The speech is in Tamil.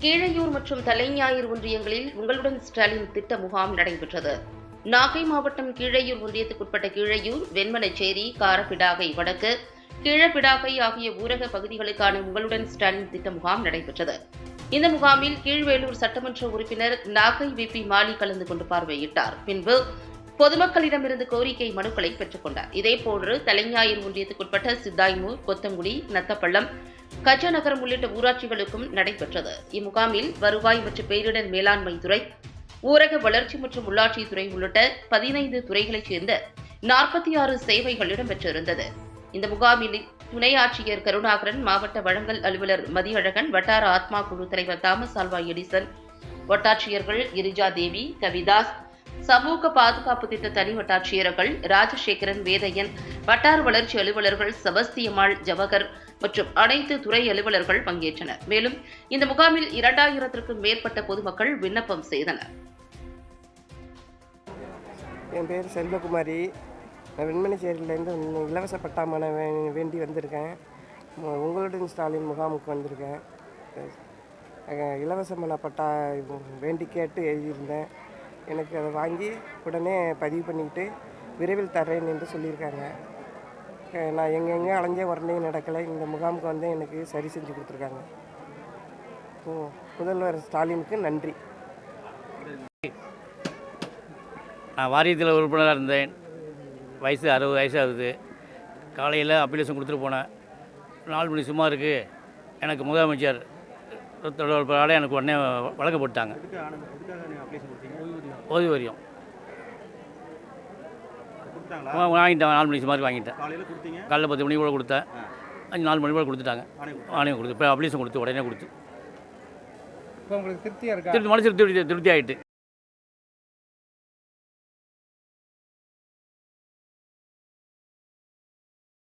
கீழையூர் மற்றும் தலைஞாயிறு ஒன்றியங்களில் உங்களுடன் ஸ்டாலின் திட்ட முகாம் நடைபெற்றது. நாகை மாவட்டம் கீழையூர் ஒன்றியத்துக்குட்பட்ட கீழையூர் வெண்மனச்சேரி காரப்பிடாகை வடக்கு கீழப்பிடாகை ஆகிய ஊரக பகுதிகளுக்கான உங்களுடன் ஸ்டாலின் திட்ட முகாம் நடைபெற்றது. இந்த முகாமில் கீழ்வேலூர் சட்டமன்ற உறுப்பினர் நாகை வி பி மாலி கலந்து கொண்டு பார்வையிட்டார். பின்பு பொதுமக்களிடமிருந்து கோரிக்கை மனுக்களை பெற்றுக்கொண்டார். இதேபோன்று தலைஞாயிறு ஒன்றியத்துக்குட்பட்ட சித்தாய்மூர் கொத்தங்குடி நத்தப்பள்ளம் கஜநகரம் உள்ளிட்ட ஊராட்சிகளுக்கும் நடைபெற்றது. இம்முகாமில் வருவாய் மற்றும் பேரிடர் மேலாண்மை துறை ஊரக வளர்ச்சி மற்றும் உள்ளாட்சித்துறை உள்ளிட்ட பதினைந்து துறைகளைச் சேர்ந்த நாற்பத்தி ஆறு சேவைகள் இடம்பெற்றிருந்தது. இந்த முகாமில் துணை ஆட்சியர் கருணாகரன் மாவட்ட வழங்கல் அலுவலர் மதியழகன் வட்டார ஆத்மா குழு தலைவர் தாமஸ் ஆல்வா எடிசன் வட்டாட்சியர்கள் கிரிஜா தேவி கவிதாஸ் சமூக பாதுகாப்பு திட்ட தனி வட்டாட்சியர்கள் ராஜசேகரன் வேதையன் வட்டார வளர்ச்சி அலுவலர்கள் செபஸ்தியம்மாள் ஜவஹர் மற்றும் அனைத்து துறை அலுவலர்கள் பங்கேற்றனர். மேலும் இந்த முகாமில் இரண்டாயிரத்திற்கும் மேற்பட்ட பொதுமக்கள் விண்ணப்பம் செய்தனர். என் பேர் செல்வகுமாரி. நான் வெண்மணிச்சேரியிலேருந்து இலவச பட்டாமான வே வேண்டி வந்திருக்கேன். உங்களுடன் ஸ்டாலின் முகாமுக்கு வந்திருக்கேன். இலவச இலவசமான பட்டா வேண்டி கேட்டு எழுதியிருந்தேன். எனக்கு அதை வாங்கி உடனே பதிவு பண்ணிக்கிட்டு விரைவில் தர்றேன் என்று சொல்லியிருக்காங்க. நான் எங்கெங்கே அலைஞ்சே உடனே நடக்கலை இந்த முகாமுக்கு வந்து எனக்கு சரி செஞ்சு கொடுத்துருக்காங்க ஓ முதல்வர் ஸ்டாலினுக்கு நன்றி நான் வாரியத்தில் உறுப்பினராக இருந்தேன் வயசு அறுபது வயசு ஆகுது காலையில் அப்ளிகேஷன் கொடுத்துட்டு போனேன் நாலு மணி சும்மா இருக்குது எனக்கு முதலமைச்சர் தொடர்பாக எனக்கு உடனே வழங்கப்பட்டாங்க ஓய்வூதியம் ஓய்வூதியம் அது கொடுத்தாங்களா வா- வாங்கிட்டேன். நாலு மணி சுமார் வாங்கிட்டேன். காலையில் பத்து மணி கூட கொடுத்தேன். அஞ்சு நாலு மணி கூட கொடுத்துட்டாங்க. ஆணையம் ஆணையம் கொடுத்து இப்போ அப்ளிகேஷன் கொடுத்து உடனே கொடுத்து. இப்போ உங்களுக்கு திருப்தியாக இருக்கா? திருப்தி மனசு திருப்தி திருப்தி ஆகிட்டு